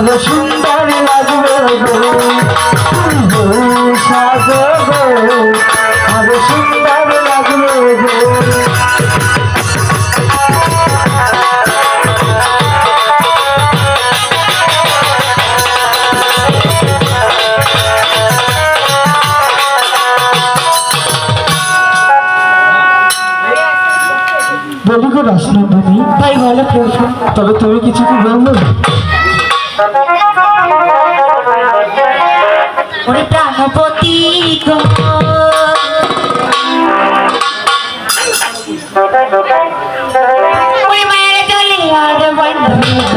আরও সুন্দর লাগবে সাজাবো আরও সুন্দর লাগবে বলি গো রাসনন্দনী তাই বলো প্রভু তবে তুমি কিছু কি বলবে? ওরে প্রাণপতি গো। ওরে মায়ের চলে আর বন্ধু